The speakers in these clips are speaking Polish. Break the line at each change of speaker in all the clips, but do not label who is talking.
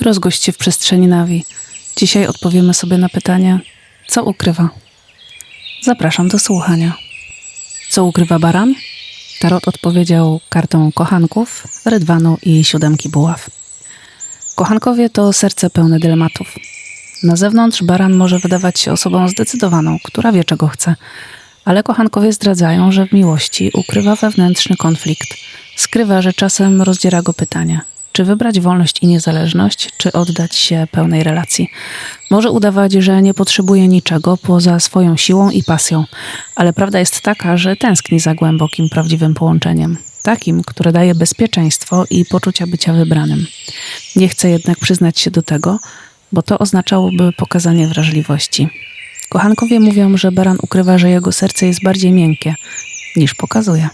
Rozgość się w przestrzeni Nawi. Dzisiaj odpowiemy sobie na pytanie, co ukrywa. Zapraszam do słuchania. Co ukrywa baran? Tarot odpowiedział kartą kochanków, rydwanu i siódemki buław. Kochankowie to serce pełne dylematów. Na zewnątrz baran może wydawać się osobą zdecydowaną, która wie czego chce, ale kochankowie zdradzają, że w miłości ukrywa wewnętrzny konflikt. Skrywa, że czasem rozdziera go pytanie, czy wybrać wolność i niezależność, czy oddać się pełnej relacji. Może udawać, że nie potrzebuje niczego poza swoją siłą i pasją, ale prawda jest taka, że tęskni za głębokim, prawdziwym połączeniem. Takim, które daje bezpieczeństwo i poczucia bycia wybranym. Nie chce jednak przyznać się do tego, bo to oznaczałoby pokazanie wrażliwości. Kochankowie mówią, że baran ukrywa, że jego serce jest bardziej miękkie niż pokazuje.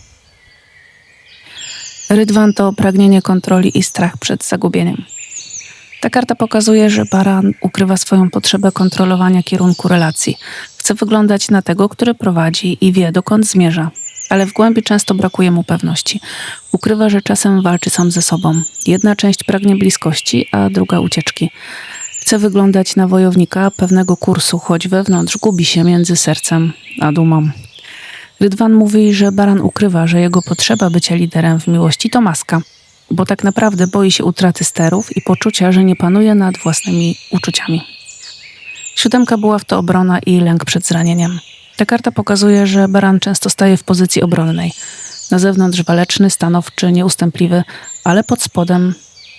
Rydwan to pragnienie kontroli i strach przed zagubieniem. Ta karta pokazuje, że baran ukrywa swoją potrzebę kontrolowania kierunku relacji. Chce wyglądać na tego, który prowadzi i wie, dokąd zmierza, ale w głębi często brakuje mu pewności. Ukrywa, że czasem walczy sam ze sobą. Jedna część pragnie bliskości, a druga ucieczki. Chce wyglądać na wojownika pewnego kursu, choć wewnątrz gubi się między sercem a dumą. Rydwan mówi, że baran ukrywa, że jego potrzeba bycia liderem w miłości to maska, bo tak naprawdę boi się utraty sterów i poczucia, że nie panuje nad własnymi uczuciami. Siódemka była w to obrona i lęk przed zranieniem. Ta karta pokazuje, że baran często staje w pozycji obronnej. Na zewnątrz waleczny, stanowczy, nieustępliwy, ale pod spodem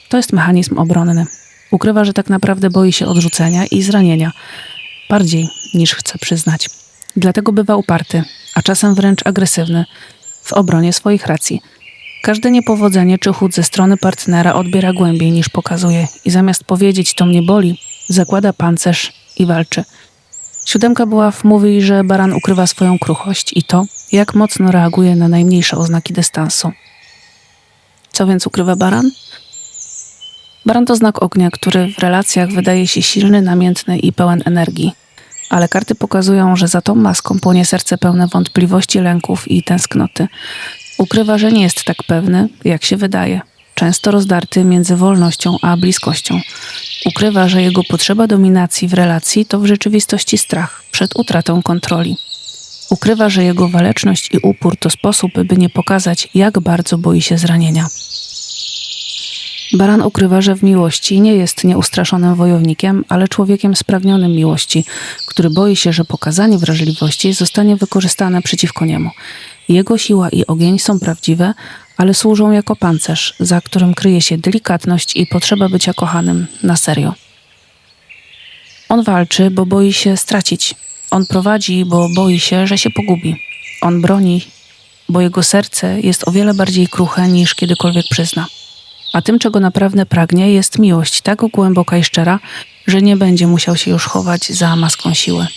to jest mechanizm obronny. Ukrywa, że tak naprawdę boi się odrzucenia i zranienia, bardziej niż chce przyznać. Dlatego bywa uparty, a czasem wręcz agresywny w obronie swoich racji. Każde niepowodzenie czy chód ze strony partnera odbiera głębiej niż pokazuje i zamiast powiedzieć to mnie boli, zakłada pancerz i walczy. Siódemka buław mówi, że baran ukrywa swoją kruchość i to, jak mocno reaguje na najmniejsze oznaki dystansu. Co więc ukrywa baran? Baran to znak ognia, który w relacjach wydaje się silny, namiętny i pełen energii. Ale karty pokazują, że za tą maską płonie serce pełne wątpliwości, lęków i tęsknoty. Ukrywa, że nie jest tak pewny, jak się wydaje. Często rozdarty między wolnością a bliskością. Ukrywa, że jego potrzeba dominacji w relacji to w rzeczywistości strach przed utratą kontroli. Ukrywa, że jego waleczność i upór to sposób, by nie pokazać, jak bardzo boi się zranienia. Baran ukrywa, że w miłości nie jest nieustraszonym wojownikiem, ale człowiekiem spragnionym miłości, który boi się, że pokazanie wrażliwości zostanie wykorzystane przeciwko niemu. Jego siła i ogień są prawdziwe, ale służą jako pancerz, za którym kryje się delikatność i potrzeba bycia kochanym na serio. On walczy, bo boi się stracić. On prowadzi, bo boi się, że się pogubi. On broni, bo jego serce jest o wiele bardziej kruche niż kiedykolwiek przyzna. A tym, czego naprawdę pragnie, jest miłość tak głęboka i szczera, że nie będzie musiał się już chować za maską siły.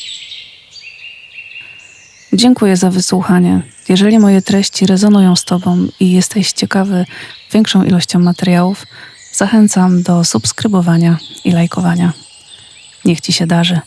Dziękuję za wysłuchanie. Jeżeli moje treści rezonują z Tobą i jesteś ciekawy większą ilością materiałów, zachęcam do subskrybowania i lajkowania. Niech Ci się darzy.